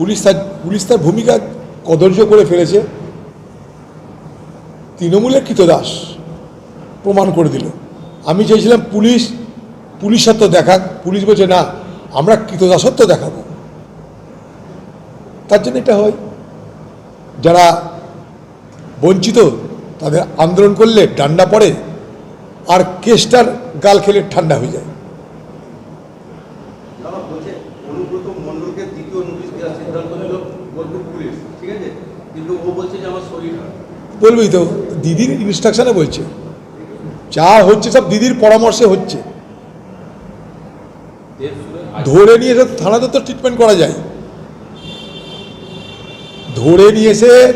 Police তার police তার ভূমিকা কদর্য করে ফেলেছে। তৃণমূলের কৃতদাস প্রমাণ করে দিল। আমি চেয়েছিলাম পুলিশ পুলিশত্ব দেখাক। পুলিশ বলছে, না, আমরা কৃতদাসত্ব দেখাবো। তার জন্য এটা হয়। যারা বঞ্চিত, তাদের আন্দোলন করলে ডান্ডা পড়ে, আর কেসটার গাল খেলে ঠান্ডা হয়ে যায়। অনুব্রত মণ্ডলকে দ্বিতীয় নোটিশ দেওয়ার সিদ্ধান্ত নিল বোলপুর পুলিশ ঠিক আছে? কিন্তু ও বলছে যে আমার শরীর বলবি তো দিদির ইনস্ট্রাকশনে বলছে। যা হচ্ছে সব দিদির পরামর্শে হচ্ছে। ধরে নিয়ে এসে থানাতে তো ট্রিটমেন্ট করা যায়। ধরে নিয়ে এসে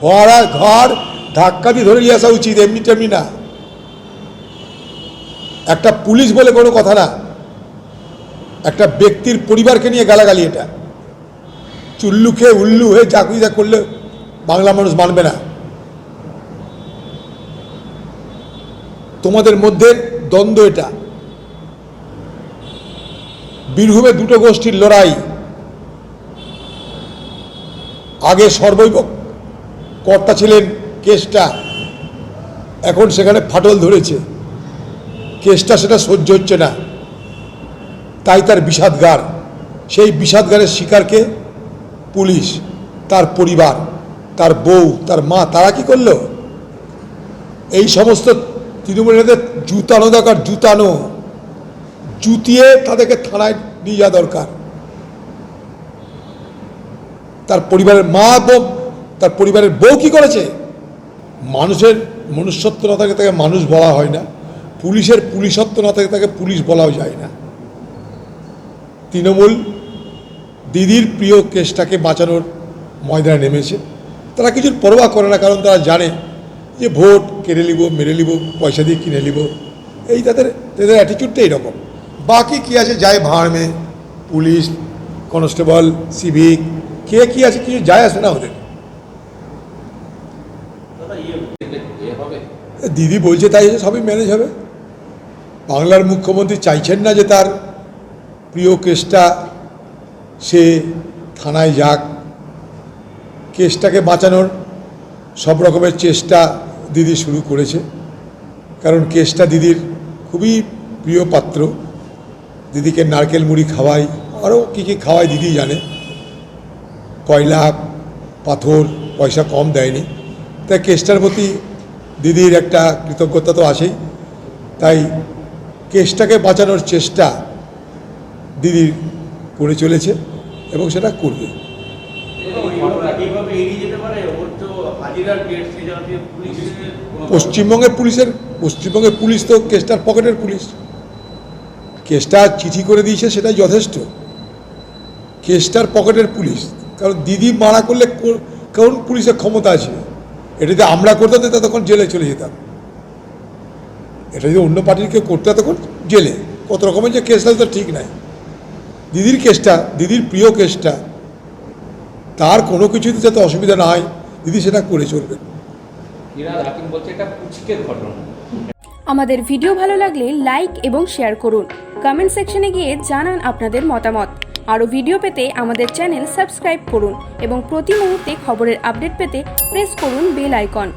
ঘর আর ঘর ধাক্কা দিয়ে ধরে নিয়ে আসা উচিত এমনি তেমনি না। একটা পুলিশ বলে কোনো কথা না। একটা ব্যক্তির পরিবারকে নিয়ে গালাগালি এটা। চুল্লু খেয়ে উল্লু হয়ে চাকরি যা করলে বাংলা মানুষ মানবে না। তোমাদের মধ্যে দ্বন্দ্ব এটা। বীরভূমে দুটো গোষ্ঠীর লড়াই। আগে সর্বৈব কর্তা ছিলেন কেসটা এখন সেখানে ফাটল ধরেছে। কেসটা সেটা সহ্য হচ্ছে না। তাই তার বিষাদগার। সেই বিষাদগারের শিকারকে পুলিশ, তার পরিবার, তার বউ, তার মা, তারা কি করল? এই সমস্ত তৃণমূল নেতাদের জুতানো দরকার জুতানো জুতিয়ে তাদেরকে থানায় নিয়ে যাওয়া দরকার। তার পরিবারের মা, বউ, তার পরিবারের বউ কি করেছে? মানুষের মনুষ্যত্ব না থাকে তাকে মানুষ বলা হয় না। পুলিশের পুলিশত্ব না থাকে তাকে পুলিশ বলাও যায় না। তৃণমূল দিদির প্রিয় কেসটাকে বাঁচানোর ময়দানে নেমেছে। তারা কিছুর পরোয়া করে না কারণ তারা জানে যে ভোট কেড়ে নিব মেরে নিব পয়সা দিয়ে কিনে নিব। এই তাদের তাদের অ্যাটিচিউডটা এইরকম বাকি কি আছে? যায় ভাড়মে পুলিশ কনস্টেবল সিভিক কে কি আছে কিছু যায় আসে না ওদের। দাদা ইয়ে দিদি বলছে তাই সবই ম্যানেজ হবে। বাংলার মুখ্যমন্ত্রী চাইছেন না যে তার প্রিয় কেসটা সে থানায় যাক। কেসটাকে বাঁচানোর সব রকমের চেষ্টা দিদি শুরু করেছে। কারণ কেসটা দিদির খুবই প্রিয় পাত্র। দিদিকে নারকেল মুড়ি খাওয়াই, আরও কী কী খাওয়াই দিদি জানে। কয়লা, পাথর, পয়সা কম দেয়নি। তাই কেসটার প্রতি দিদির একটা কৃতজ্ঞতা তো আছেই। তাই কেসটাকে বাঁচানোর চেষ্টা দিদির করে চলেছে এবং সেটা করবে। পশ্চিমবঙ্গের পুলিশের পশ্চিমবঙ্গের পুলিশ তো কেসটার পকেটের পুলিশ। কেসটা চিঠি করে দিয়েছে সেটাই যথেষ্ট। কেসটার পকেটের পুলিশ। কারণ দিদি মারা করলে কো- কোন পুলিশের ক্ষমতা আছে? এটা যদি আমরা করতাম তো তখন জেলে চলে যেতাম। এটা যদি অন্য পার্টির কেউ করতে তখন জেলে। কত রকমের যে কেস তো ঠিক নাই। দিদির কেসটা দিদির প্রিয় কেসটা তার কোনো কিছুতে যাতে অসুবিধা না হয় দিদি সেটা করে চলবে। ইরাদ হাকিম বলছে এটা পুচকের ঘটনা। আমাদের ভিডিও ভালো লাগলে লাইক এবং শেয়ার করুন। কমেন্ট সেকশনে গিয়ে জানান আপনাদের মতামত। আরও ভিডিও পেতে আমাদের চ্যানেল সাবস্ক্রাইব করুন এবং প্রতি মুহূর্তে খবরের আপডেট পেতে প্রেস করুন বেল আইকন।